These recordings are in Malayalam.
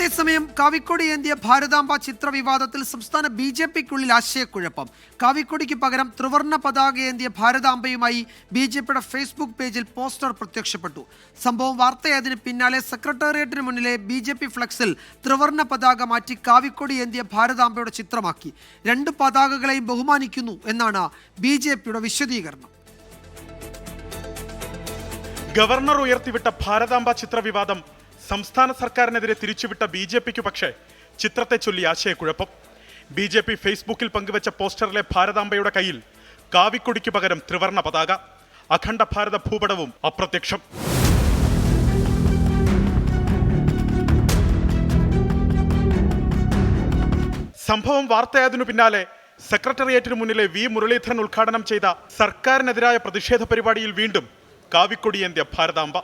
അതേസമയം കാവിക്കൊടി ഏന്തിയ ഭാരതാംബ ചിത്ര വിവാദത്തിൽ സംസ്ഥാന ബി ജെ പിക്കുള്ളിൽ ആശയക്കുഴപ്പം. കാവിക്കൊടിക്ക് പകരം ത്രിവർണ പതാക ഏന്തിയ ഭാരതാംബയുമായി ബി ജെ പിയുടെ ഫേസ്ബുക്ക് പേജിൽ പോസ്റ്റർ പ്രത്യക്ഷപ്പെട്ടു. സംഭവം വാർത്തയായതിന് പിന്നാലെ സെക്രട്ടേറിയറ്റിന് മുന്നിലെ ബി ജെ പി ഫ്ലക്സിൽ ത്രിവർണ പതാക മാറ്റി കാവിക്കൊടി ഏന്തിയ ഭാരതാംബയുടെ ചിത്രമാക്കി. രണ്ട് പതാകകളെയും ബഹുമാനിക്കുന്നു എന്നാണ് ബി ജെ പിയുടെ വിശദീകരണം. ഗവർണർ ഉയർത്തിവിട്ട ഭാരതാംബ ചിത്ര വിവാദം സംസ്ഥാന സർക്കാരിനെതിരെ തിരിച്ചുവിട്ട ബി ജെ പിക്ക് പക്ഷേ ചിത്രത്തെ ചൊല്ലി ആശയക്കുഴപ്പം. ബി ജെ പി ഫേസ്ബുക്കിൽ പങ്കുവച്ച പോസ്റ്ററിലെ ഭാരതാംബയുടെ കയ്യിൽ കാവിക്കൊടിക്ക് പകരം ത്രിവർണ പതാക അഖണ്ഡ ഭാരത ഭൂപടവും അപ്രത്യക്ഷം. സംഭവം വാർത്തയായതിനു പിന്നാലെ സെക്രട്ടേറിയറ്റിന് മുന്നിലെ വി മുരളീധരൻ ഉദ്ഘാടനം ചെയ്ത സർക്കാരിനെതിരായ പ്രതിഷേധ പരിപാടിയിൽ വീണ്ടും കാവിക്കൊടിയേന്ത്യ ഭാരതാംബ.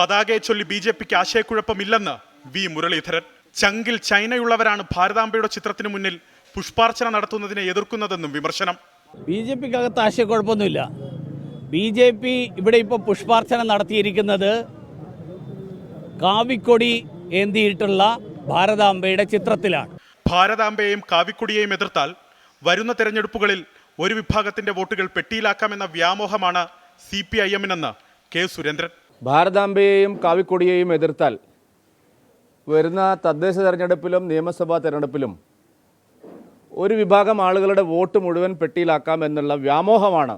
പതാകയെ ചൊല്ലി ബി ജെ പിക്ക് ആശയക്കുഴപ്പമില്ലെന്ന് വി മുരളീധരൻ. ചങ്കിൽ ചൈനയുള്ളവരാണ് ഭാരതാംബയുടെ ചിത്രത്തിന് മുന്നിൽ പുഷ്പാർച്ചന നടത്തുന്നതിനെ എതിർക്കുന്നതെന്നും വിമർശനം. ബി ജെ പിക്കകത്ത് ആശയക്കുഴപ്പമൊന്നുമില്ല. ബി ജെ പി ഇവിടെ ഇപ്പോൾ പുഷ്പാർച്ചന നടത്തിയിരിക്കുന്നത് കാവിക്കൊടി ഏന്തിയിട്ടുള്ള ഭാരതാംബയുടെ ചിത്രത്തിലാണ്. ഭാരതാംബയെയും കാവിക്കൊടിയെയും എതിർത്താൽ വരുന്ന തെരഞ്ഞെടുപ്പുകളിൽ ഒരു വിഭാഗത്തിന്റെ വോട്ടുകൾ പെട്ടിയിലാക്കാമെന്ന വ്യാമോഹമാണ് സി പി ഐ എമ്മിനെന്ന് കെ സുരേന്ദ്രൻ. ഭാരതാംബയെയും കാവിക്കൊടിയെയും എതിർത്താൽ വരുന്ന തദ്ദേശ തെരഞ്ഞെടുപ്പിലും നിയമസഭാ തെരഞ്ഞെടുപ്പിലും ഒരു വിഭാഗം ആളുകളുടെ വോട്ട് മുഴുവൻ പെട്ടിയിലാക്കാം എന്നുള്ള വ്യാമോഹമാണ്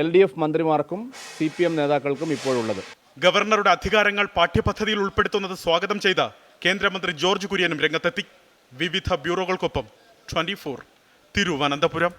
എൽ ഡി എഫ് മന്ത്രിമാർക്കും സി പി എം നേതാക്കൾക്കും ഇപ്പോഴുള്ളത്. ഗവർണറുടെ അധികാരങ്ങൾ പാഠ്യപദ്ധതിയിൽ ഉൾപ്പെടുത്തുന്നത് സ്വാഗതം ചെയ്ത കേന്ദ്രമന്ത്രി ജോർജ് കുര്യനും രംഗത്തെത്തി. വിവിധ ബ്യൂറോകൾക്കൊപ്പം ട്വന്റി തിരുവനന്തപുരം.